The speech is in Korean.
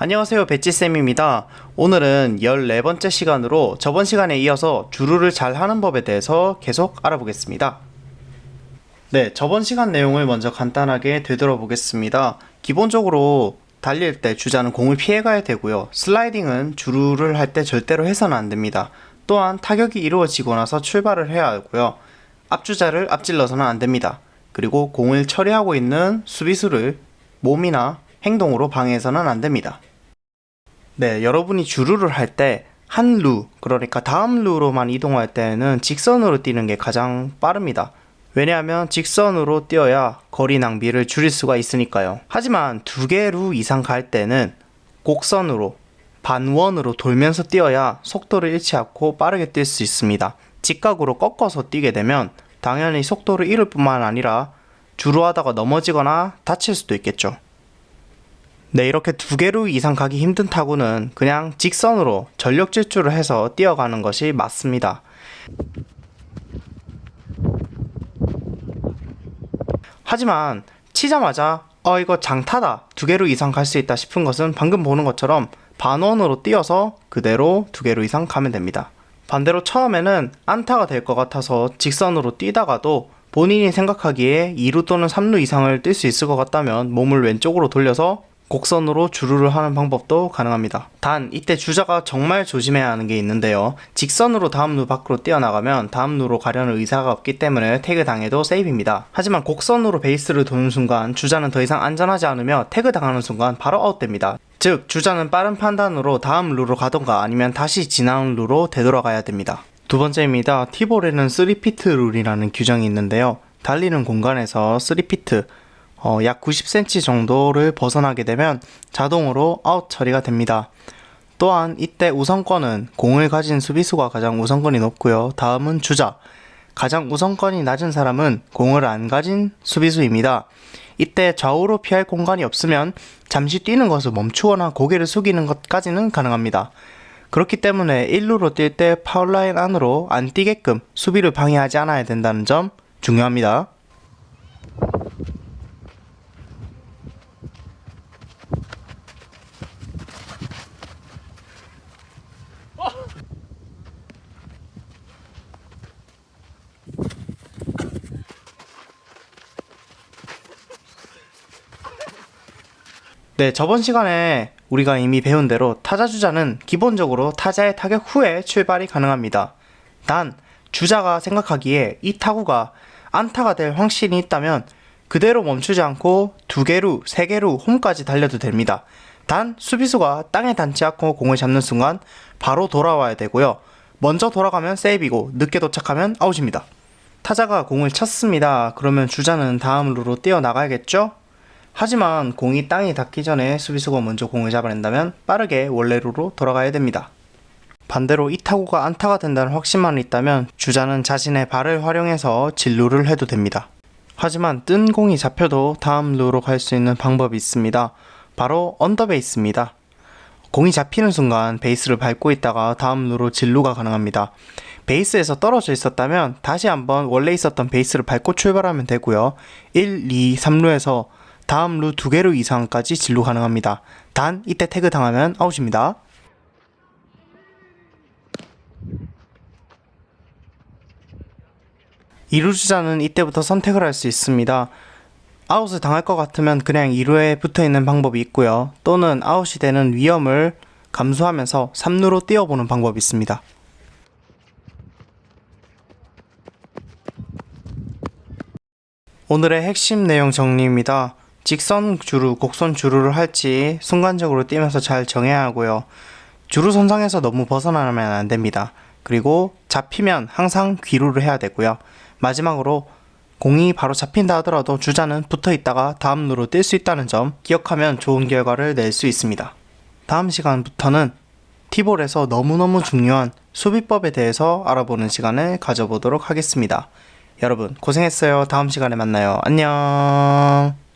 안녕하세요 배지쌤입니다. 오늘은 14번째 시간으로 저번 시간에 이어서 주루를 잘 하는 법에 대해서 계속 알아보겠습니다. 네 저번 시간 내용을 먼저 간단하게 되돌아보겠습니다. 기본적으로 달릴 때 주자는 공을 피해가야 되고요. 슬라이딩은 주루를 할 때 절대로 해서는 안 됩니다. 또한 타격이 이루어지고 나서 출발을 해야 하고요. 앞주자를 앞질러서는 안 됩니다. 그리고 공을 처리하고 있는 수비수를 몸이나 행동으로 방해해서는 안 됩니다. 네, 여러분이 주루를 할 때 한 루, 그러니까 다음 루로만 이동할 때는 직선으로 뛰는 게 가장 빠릅니다. 왜냐하면 직선으로 뛰어야 거리 낭비를 줄일 수가 있으니까요. 하지만 두 개 루 이상 갈 때는 곡선으로 반원으로 돌면서 뛰어야 속도를 잃지 않고 빠르게 뛸 수 있습니다. 직각으로 꺾어서 뛰게 되면 당연히 속도를 잃을 뿐만 아니라 주루하다가 넘어지거나 다칠 수도 있겠죠. 네, 이렇게 두 개로 이상 가기 힘든 타구는 그냥 직선으로 전력 질주를 해서 뛰어가는 것이 맞습니다. 하지만 치자마자 어 이거 장타다 두 개로 이상 갈 수 있다 싶은 것은 방금 보는 것처럼 반원으로 뛰어서 그대로 두 개로 이상 가면 됩니다. 반대로 처음에는 안타가 될 것 같아서 직선으로 뛰다가도 본인이 생각하기에 2루 또는 3루 이상을 뛸 수 있을 것 같다면 몸을 왼쪽으로 돌려서 곡선으로 주루를 하는 방법도 가능합니다. 단 이때 주자가 정말 조심해야 하는 게 있는데요. 직선으로 다음 루 밖으로 뛰어나가면 다음 루로 가려는 의사가 없기 때문에 태그 당해도 세이브입니다. 하지만 곡선으로 베이스를 도는 순간 주자는 더 이상 안전하지 않으며 태그 당하는 순간 바로 아웃됩니다. 즉 주자는 빠른 판단으로 다음 루로 가던가 아니면 다시 지나온 루로 되돌아가야 됩니다. 두 번째입니다. 티볼에는 3피트 룰이라는 규정이 있는데요. 달리는 공간에서 3피트 어, 약 90cm 정도를 벗어나게 되면 자동으로 아웃 처리가 됩니다. 또한 이때 우선권은 공을 가진 수비수가 가장 우선권이 높고요. 다음은 주자. 가장 우선권이 낮은 사람은 공을 안 가진 수비수입니다. 이때 좌우로 피할 공간이 없으면 잠시 뛰는 것을 멈추거나 고개를 숙이는 것까지는 가능합니다. 그렇기 때문에 1루로 뛸 때 파울라인 안으로 안 뛰게끔 수비를 방해하지 않아야 된다는 점 중요합니다. 네, 저번 시간에 우리가 이미 배운 대로 타자 주자는 기본적으로 타자의 타격 후에 출발이 가능합니다. 단 주자가 생각하기에 이 타구가 안타가 될 확신이 있다면 그대로 멈추지 않고 두 개루, 세 개루 홈까지 달려도 됩니다. 단 수비수가 땅에 닿지 않고 공을 잡는 순간 바로 돌아와야 되고요. 먼저 돌아가면 세이브이고 늦게 도착하면 아웃입니다. 타자가 공을 쳤습니다. 그러면 주자는 다음 루로 뛰어나가야겠죠? 하지만 공이 땅에 닿기 전에 수비수가 먼저 공을 잡아낸다면 빠르게 원래루로 돌아가야 됩니다. 반대로 이 타구가 안타가 된다는 확신만 있다면 주자는 자신의 발을 활용해서 진루를 해도 됩니다. 하지만 뜬 공이 잡혀도 다음 루로 갈 수 있는 방법이 있습니다. 바로 언더베이스입니다. 공이 잡히는 순간 베이스를 밟고 있다가 다음 루로 진루가 가능합니다. 베이스에서 떨어져 있었다면 다시 한번 원래 있었던 베이스를 밟고 출발하면 되고요. 1, 2, 3루에서 다음 루 두 개로 이상까지 진루 가능합니다. 단 이때 태그 당하면 아웃입니다. 이루 주자는 이때부터 선택을 할 수 있습니다. 아웃을 당할 것 같으면 그냥 2루에 붙어 있는 방법이 있고요. 또는 아웃이 되는 위험을 감수하면서 3루로 뛰어보는 방법이 있습니다. 오늘의 핵심 내용 정리입니다. 직선 주루, 곡선 주루를 할지 순간적으로 뛰면서 잘 정해야 하고요. 주루 선상에서 너무 벗어나면 안 됩니다. 그리고 잡히면 항상 귀루를 해야 되고요. 마지막으로 공이 바로 잡힌다 하더라도 주자는 붙어 있다가 다음 루로 뛸 수 있다는 점 기억하면 좋은 결과를 낼 수 있습니다. 다음 시간부터는 티볼에서 너무너무 중요한 수비법에 대해서 알아보는 시간을 가져보도록 하겠습니다. 여러분 고생했어요. 다음 시간에 만나요. 안녕.